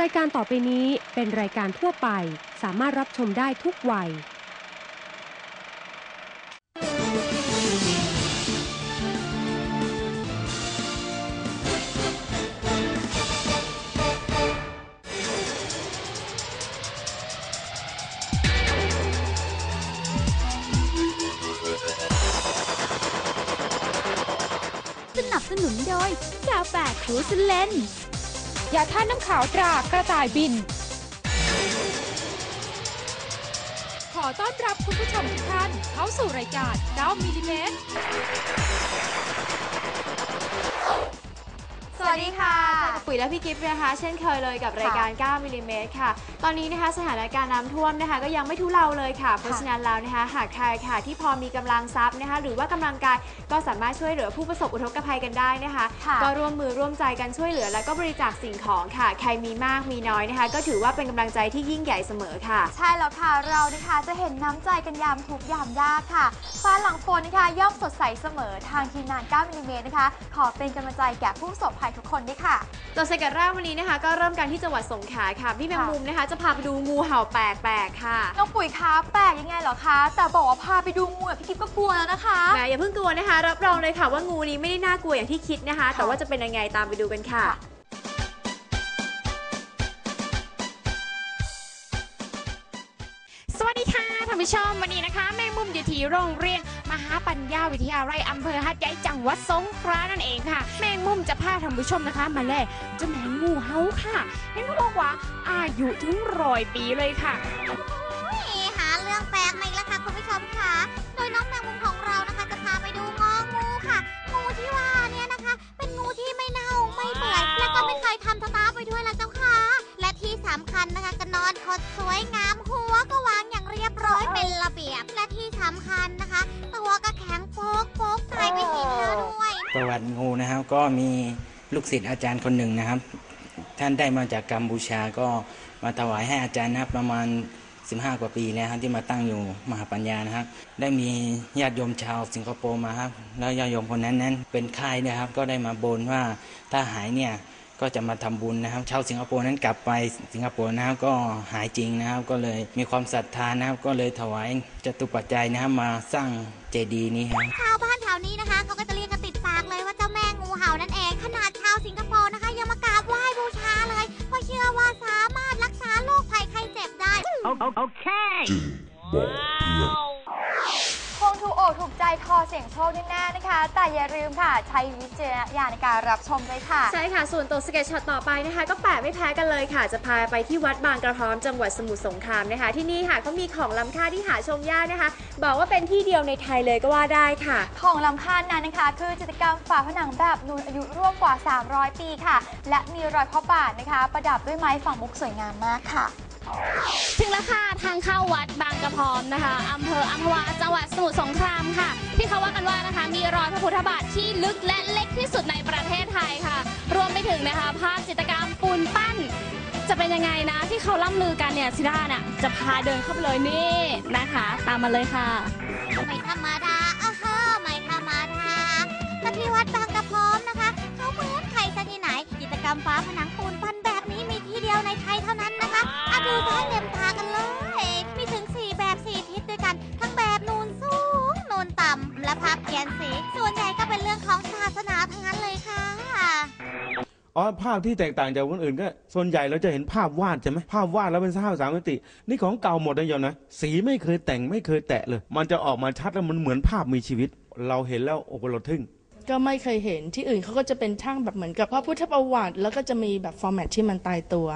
รายการต่อไปนี้เป็นรายการทั่วไป สามารถรับชมได้ทุกวัย สนับสนุนโดยกาแฟครูสเลน ยาท่าน้ำขาวตรากระต่ายบิน ขอต้อนรับคุณผู้ชมทุกท่านเข้าสู่รายการ9มิลลิเมตร สวัสดีค่ะเจอกับปุ๋ยและพี่กิฟต์นะคะ เช่นเคยเลยกับรายการ 9มิลลิเมตรค่ะ ตอนนี้นะคะสถานการณ์น้ำท่วมนะคะ ก็ยังไม่ทุเลาเลยค่ะ เพราะฉะนั้นแล้วนะคะ หากใครค่ะที่พอมีกำลังทรัพย์นะคะ หรือว่ากำลังกายก็สามารถช่วยเหลือผู้ประสบอุทกภัยกันได้นะคะค่ะก็ร่วมมือร่วมใจกันช่วยเหลือ แล้วก็บริจาคสิ่งของค่ะ ใครมีมากมีน้อยนะคะ ก็ถือว่าเป็นกำลังใจที่ยิ่งใหญ่เสมอค่ะ ใช่แล้วค่ะเรานะคะจะเห็นน้ำใจกันยามทุกข์ยามยากค่ะฟ้าหลังฝนนะคะย่อมสดใสเสมอทางทีมงาน 9มิลลิเมตรนะคะขอเป็นกำลังใจแก่ผู้ประสบภัยทุกคนด้วยค่ะตัวสกัดแรกวันนี้นะคะ ก็เริ่มกันที่จังหวัดสงขลาค่ะ พี่แมงมุมนะคะ จะพาไปดูงูเห่าแปลกๆค่ะน้องปุ๋ยคะแปลกยังไงเหรอคะ แต่บอกว่าพาไปดูงูอะพี่กิ๊ฟก็กลัวแล้วนะคะแหมอย่าเพิ่งกลัวนะคะ รับรองเลยค่ะว่างูนี้ไม่ได้น่ากลัวอย่างที่คิดนะคะ แต่ว่าจะเป็นยังไงตามไปดูกันค่ะสวัสดีค่ะท่านผู้ชมวันนี้นะคะ แมงมุมอยู่ที่โรงเรียน มหาปัญญาวิทยาลัยอำเภอหัดใหญ่จังหวัดสงขลานั่นเองค่ะ แมงมุมจะพาท่านผู้ชมนะคะ มาแล่เจ้าแมงงูเห่าค่ะเห็นเขาบอกว่าอายุถึงร้อยปีเลยค่ะหาเรื่องแปลกมาอีกแล้วค่ะคุณผู้ชมค่ะ โดยน้องแมงมุมของเรานะคะ จะพาไปดูงองูค่ะ งูที่ว่าเนี่ยนะคะ เป็นงูที่ไม่เน่าไม่เปื่อยและก็ไม่เคยทำสตาร์ฟไปด้วยละเจ้าค่ะ และที่สำคัญนะคะก็นอนคดสวยงามหัวก็วางอย่างเรียบร้อยเป็น คัญนะคะ ตัวก็แข็งโป๊กโป๊กใส่ไปหินแล้วด้วย ประวัติงูนะครับก็มีลูกศิษย์อาจารย์คนหนึ่งนะครับ ท่านได้มาจากกัมพูชาก็มาถวายให้อาจารย์นะครับประมาณ 15 กว่าปีแล้วครับที่มาตั้งอยู่มหาปัญญานะครับ ได้มีญาติโยมชาวสิงคโปร์มาครับแล้วญาติโยมคนนั้นนั้นเป็นค่ายนะครับ ก็ได้มาบนว่าถ้าหายเนี่ย ก็จะมาทำบุญนะครับ ชาวสิงคโปร์นั้นกลับไปสิงคโปร์นะครับก็หายจริงนะครับ ก็เลยมีความศรัทธานะครับ ก็เลยถวายจตุปัจจัยนะครับมาสร้างเจดีย์นี้ครับชาวบ้านแถวนี้นะคะเขาก็จะเรียนติดปาก กอกถูกใจคอเสียงโชคแน่ๆนะคะ แต่อย่าลืมค่ะ ใช้วิจารณญาณในการรับชมด้วยค่ะ ใช่ค่ะ ส่วนตัวสเก็ตช็อตต่อไปนะคะ ก็แปลกไม่แพ้กันเลยค่ะ จะพาไปที่วัดบางกระพร้อมจังหวัดสมุทรสงครามนะคะ ที่นี่ค่ะเขามีของล้ำค่าที่หาชมยากนะคะ บอกว่าเป็นที่เดียวในไทยเลยก็ว่าได้ค่ะ ของลำคาญนั้นนะคะ คือจิตรกรรมฝาผนังแบบนูนอายุร่วมกว่า 300 ปีค่ะ และมีรอยพระบาทนะคะ ประดับด้วยไม้ฝั่งมุกสวยงามมากค่ะ พร้อมนะคะอำเภออัมพวาจังหวัดสมุทรสงครามค่ะ ที่เขาว่ากันว่านะคะ มีรอยพระพุทธบาทที่ลึกและเล็กที่สุดในประเทศไทยค่ะ รวมไปถึงนะคะ ภาพจิตรกรรมปูนปั้น จะเป็นยังไงนะ ที่เขาล่ำลือกันเนี่ยซิด้าเนี่ยจะพาเดินเข้าไปเลยนี่นะคะ ตามมาเลยค่ะ ไม่ธรรมดาอ้าวเฮ้อไม่ธรรมดาแต่ที่วัดบางกระพร้อมนะคะ เขาเหมือนใครซะที่ไหน กิจกรรมฟ้าผ อ๋อภาพที่แตกต่างจากคนอื่นก็ส่วนใหญ่เราจะเห็นภาพวาดใช่ไหมภาพวาดแล้วเป็นภาพสามมิติ นี่ของเก่าหมดนะโยมนะสีไม่เคยแต่งไม่เคยแตะเลย มันจะออกมาชัดแล้วมันเหมือนภาพมีชีวิต เราเห็นแล้วโอ้โหเราทึ่งก็ไม่เคยเห็นที่อื่นเขาก็จะเป็นช่างแบบเหมือนกับพระพุทธประวัติ แล้วก็จะมีแบบฟอร์แมตที่มันตายตัว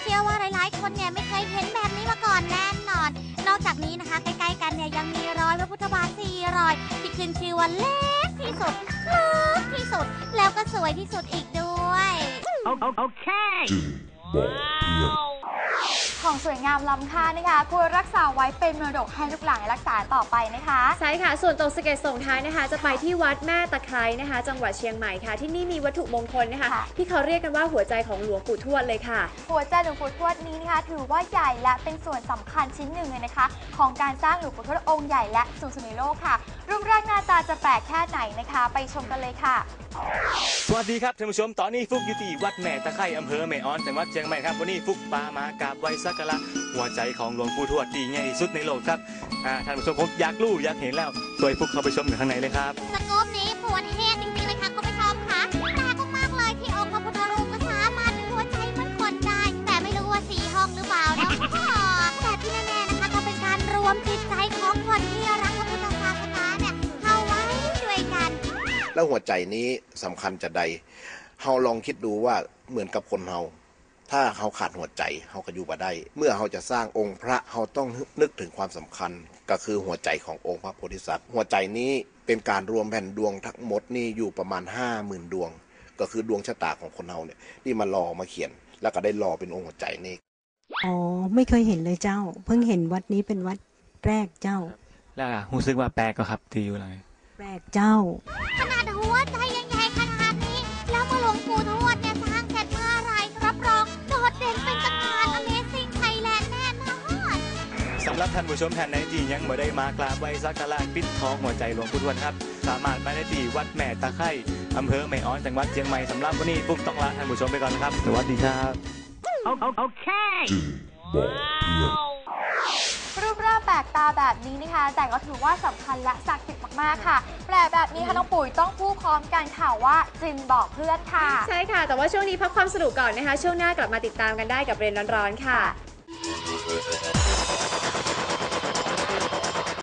เชื่อว่าหลายๆ คนเนี่ยไม่เคยเห็นแบบนี้มาก่อนแน่นอน นอกจากนี้นะคะใกล้ๆกันเนี่ยยังมีรอยพระพุทธบาทสี่รอย ที่ขึ้นชื่อว่าเล็กที่สุดลึกที่สุดแล้วก็ สวยที่สุดอีกด้วยของสวยงามล้ำค่านะคะควรรักษาไว้เป็นมรดกให้ลูกหลานรักษาต่อไปนะคะ ใช่ค่ะ ส่วนตรงสเก็ตส่งท้ายนะคะ จะไปที่วัดแม่ตะไคร้นะคะ จังหวัดเชียงใหม่ค่ะ ที่นี่มีวัตถุมงคลนะคะ ค่ะ ที่เขาเรียกกันว่าหัวใจของหลวงปู่ทวดเลยค่ะ หัวใจหลวงปู่ทวดนี้นะคะ ถือว่าใหญ่และเป็นส่วนสำคัญชิ้นหนึ่งเลยนะคะ ของการสร้างหลวงปู่ทวดองค์ใหญ่และสูงสุดในโลกค่ะ รูปร่างหน้าตาจะแปลกแค่ไหนนะคะ ไปชมกันเลยค่ะ สวัสดีครับท่านผู้ชม ตอนนี้ฟุกอยู่ที่วัดแม่ตะไคร่อำเภอแม่ออนจังหวัดเชียงใหม่ครับวันนี้ฟุกปามากราบไหว้สักการะหัวใจของหลวงปู่ทวดที่ใหญ่สุดในโลกครับอ่าท่านผู้ชมผมอยากรู้อยากเห็นแล้วสวยฟุกเข้าไปชมอยู่ข้างในเลยครับ สกู๊ปนี้ปวดแห้งจริงๆ แล้วหัวใจนี้สำคัญจะใดเฮาลองคิดดูว่าเหมือนกับคนเฮาถ้าเฮาขาดหัวใจเฮาก็อยู่บ่ได้ เมื่อเฮาจะสร้างองค์พระเฮาต้องนึกถึงความสำคัญ ก็คือหัวใจขององค์พระโพธิสัตว์ หัวใจนี้เป็นการรวมแผ่นดวงทั้งหมดนี่อยู่ประมาณห้าหมื่นดวง ก็คือดวงชะตาของคนเฮาเนี่ยที่มารอมาเขียน แล้วก็ได้รอเป็นองค์หัวใจนี่อ๋อไม่เคยเห็นเลยเจ้า เพิ่งเห็นวัดนี้เป็นวัดแรกเจ้า แล้วอะรู้สึกว่าแปลกก็ครับที่อยู่หลัง แรกเจ้า ขนาดหัวใจยังใหญ่ขนาดนี้ แล้วเมื่อหลวงปู่ทวดเนี่ยสร้างเสร็จเมื่อไหรรับรองโดดเด่นเป็นตำนาน Amazing Thailand แน่นอนสำหรับท่านผู้ชมท่านไหนที่ยังไม่ได้มากราบไหว้สักการะปิดทองหัวใจหลวงปู่ทวดครับ สามารถมาได้ที่วัดแม่ตะไคร่อำเภอแม่ออนจังหวัดเชียงใหม่สำหรับวันนี้ฟุกต้องลาท่านผู้ชมไปก่อนนะครับ สวัสดีครับรูปร่างแป ลกตาแบบนี้นะคะ แต่ก็ถือว่าสำคัญและศักดิ์สิทธิ์มากๆค่ะ แปลแบบนี้ค่ะน้องปุ๋ยต้องพูดพร้อมกันค่ะว่าจินบอกเพื่อนค่ะ ใช่ค่ะ แต่ว่าช่วงนี้พักความสนุกก่อนนะคะ ช่วงหน้ากลับมาติดตามกันได้กับเรียนร้อนๆค่ะ